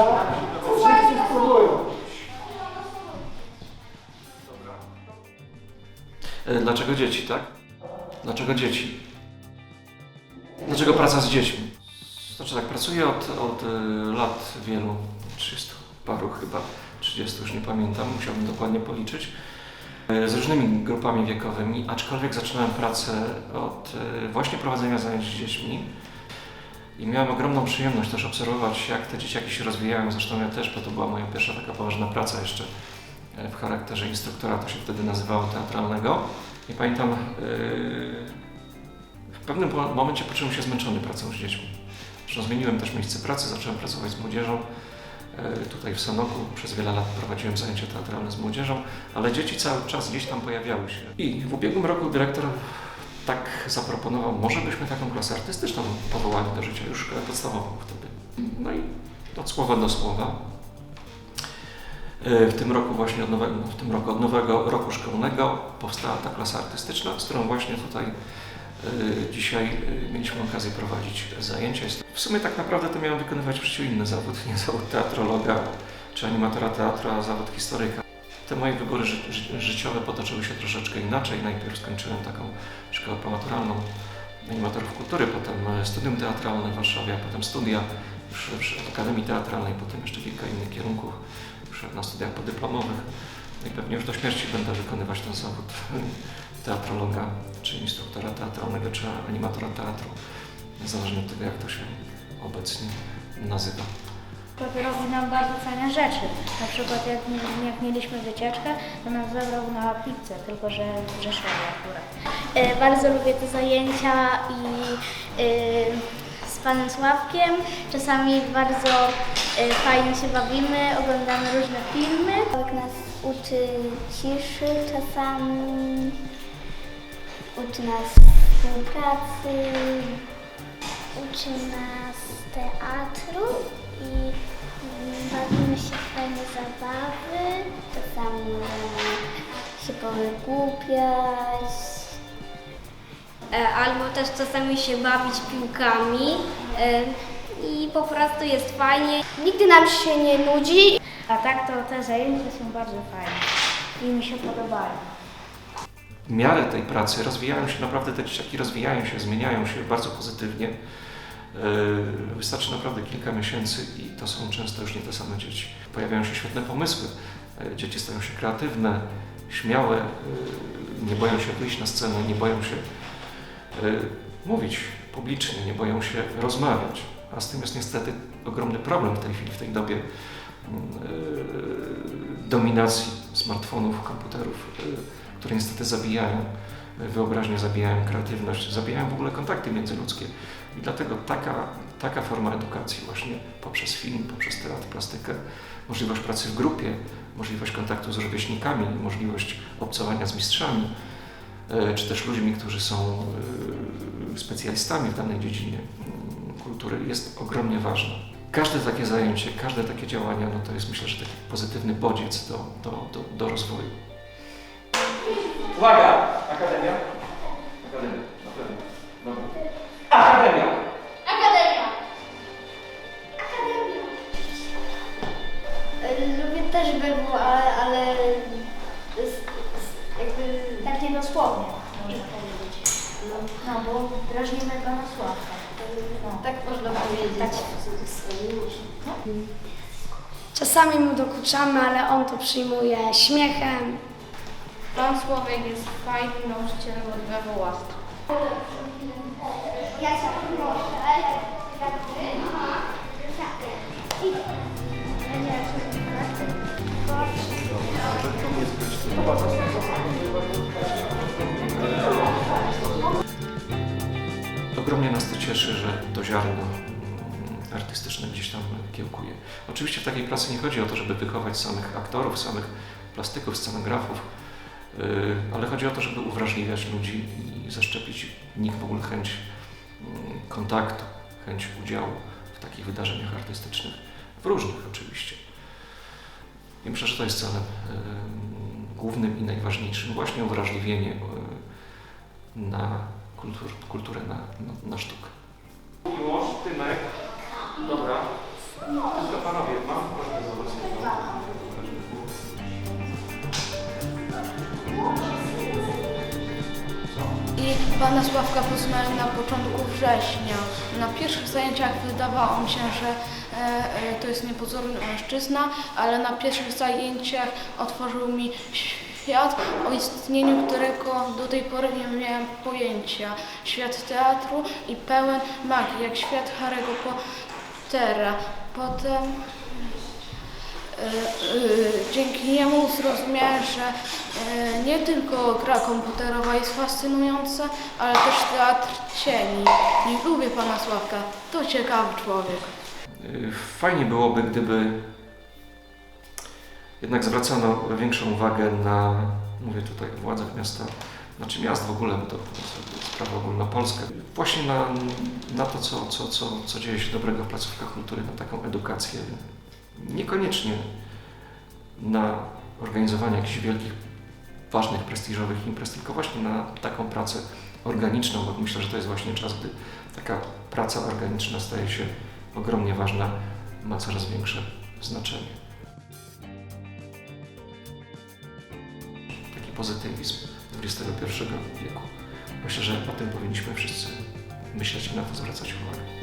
Szczerca, wszyscy spróbują. Dlaczego dzieci, tak? Dlaczego dzieci? Dlaczego praca z dziećmi? Znaczy tak, pracuję od, od e, lat wielu, 30 paru chyba, 30 już nie pamiętam, musiałbym dokładnie policzyć, e, z różnymi grupami wiekowymi, aczkolwiek zaczynałem pracę od e, właśnie prowadzenia zajęć z dziećmi i miałem ogromną przyjemność też obserwować, jak te dzieciaki się rozwijają, zresztą ja też, bo to była moja pierwsza taka poważna praca jeszcze e, w charakterze instruktora, to się wtedy nazywało teatralnego. I pamiętam, yy, w pewnym momencie poczułem się zmęczony pracą z dziećmi. Zresztą zmieniłem też miejsce pracy, zacząłem pracować z młodzieżą. Yy, Tutaj w Sanoku przez wiele lat prowadziłem zajęcia teatralne z młodzieżą, ale dzieci cały czas gdzieś tam pojawiały się. I w ubiegłym roku dyrektor tak zaproponował, może byśmy taką klasę artystyczną powołali do życia, już szkołę podstawową wtedy. No i od słowa do słowa E, W tym roku właśnie od nowego, w tym roku od nowego roku szkolnego powstała ta klasa artystyczna, z którą właśnie tutaj e, dzisiaj e, mieliśmy okazję prowadzić zajęcia. W sumie tak naprawdę to miałem wykonywać w życiu inny zawód, nie zawód teatrologa czy animatora teatru, a zawód historyka. Te moje wybory ży ży życiowe potoczyły się troszeczkę inaczej. Najpierw skończyłem taką szkołę pomaturalną animatorów kultury, potem e, studium teatralne w Warszawie, a potem studia już w Akademii Teatralnej, potem jeszcze kilka innych kierunków już na studiach podyplomowych. No i pewnie już do śmierci będę wykonywać ten zawód teatrologa, czy instruktora teatralnego, czy animatora teatru, zależnie od tego, jak to się obecnie nazywa. Robi nam bardzo fajne rzeczy. Na przykład jak, jak mieliśmy wycieczkę, to nas zabrał na pizzę, tylko że w Rzeszowie akurat. E, bardzo lubię te zajęcia i e, z panem Sławkiem czasami bardzo e, fajnie się bawimy, oglądamy różne filmy. Jak nas uczy ciszy czasami, uczy nas współpracy, uczy nas teatru i mm, bawimy się w fajne zabawy. Czasami możemy się powygłupiać. E, albo też czasami się bawić piłkami e, i po prostu jest fajnie. Nigdy nam się nie nudzi. A tak to te zajęcia są bardzo fajne i mi się podobają. w miarę tej pracy rozwijają się, naprawdę te dzieciaki rozwijają się, zmieniają się bardzo pozytywnie. Yy, Wystarczy naprawdę kilka miesięcy i to są często już nie te same dzieci. Pojawiają się świetne pomysły. Yy, Dzieci stają się kreatywne, śmiałe, yy, nie boją się wyjść na scenę, nie boją się mówić publicznie, nie boją się rozmawiać. A z tym jest niestety ogromny problem w tej chwili, w tej dobie yy, dominacji smartfonów, komputerów, które niestety zabijają wyobraźnię, zabijają kreatywność, zabijają w ogóle kontakty międzyludzkie. I dlatego taka, taka forma edukacji właśnie poprzez film, poprzez teatr, plastykę, możliwość pracy w grupie, możliwość kontaktu z rówieśnikami, możliwość obcowania z mistrzami, e, czy też ludźmi, którzy są e, specjalistami w danej dziedzinie mm, kultury jest ogromnie ważna. Każde takie zajęcie, każde takie działania, no to jest myślę, że taki pozytywny bodziec do, do, do, do rozwoju. Uwaga! Akademia. Akademia, BW, ale, ale jakby Tak niedosłownie, można powiedzieć. No, bo drażnimy pana Sławka. No. Tak można powiedzieć. Czasami mu dokuczamy, ale on to przyjmuje śmiechem. Pan Słowek jest fajnym nauczycielem od WWA. ja się proszę. Ogromnie nas to cieszy, że to ziarno artystyczne gdzieś tam kiełkuje. Oczywiście w takiej pracy nie chodzi o to, żeby wychować samych aktorów, samych plastyków, scenografów, yy, ale chodzi o to, żeby uwrażliwiać ludzi i zaszczepić w nich w ogóle chęć mm, kontaktu, chęć udziału w takich wydarzeniach artystycznych, w różnych oczywiście. I myślę, że to jest celem yy, głównym i najważniejszym, właśnie uwrażliwienie yy, na kultur, kulturę, na, na, na sztukę. Miłosz, Tymek, dobra. Tylko panowie, mam was. I pana Sławka poznałem na początku września. Na pierwszych zajęciach wydawało mi się, że to jest niepozorny mężczyzna, ale na pierwszych zajęciach otworzył mi świat, o istnieniu którego do tej pory nie miałem pojęcia. Świat teatru i pełen magii, jak świat Harry'ego Pottera. Potem E, e, Dzięki niemu zrozumiałem, że e, nie tylko gra komputerowa jest fascynująca, ale też teatr cieni. I lubię pana Sławka. To ciekawy człowiek. Y, Fajnie byłoby, gdyby jednak zwracano większą uwagę na, mówię tutaj o władzach miasta, znaczy miast w ogóle, bo to sprawa ogólnopolska, właśnie na, na to, co, co, co, co dzieje się dobrego w placówkach kultury, na taką edukację. Niekoniecznie na organizowanie jakichś wielkich, ważnych, prestiżowych imprez, tylko właśnie na taką pracę organiczną, bo myślę, że to jest właśnie czas, gdy taka praca organiczna staje się ogromnie ważna, ma coraz większe znaczenie. Taki pozytywizm XXI wieku. Myślę, że o tym powinniśmy wszyscy myśleć i na to zwracać uwagę.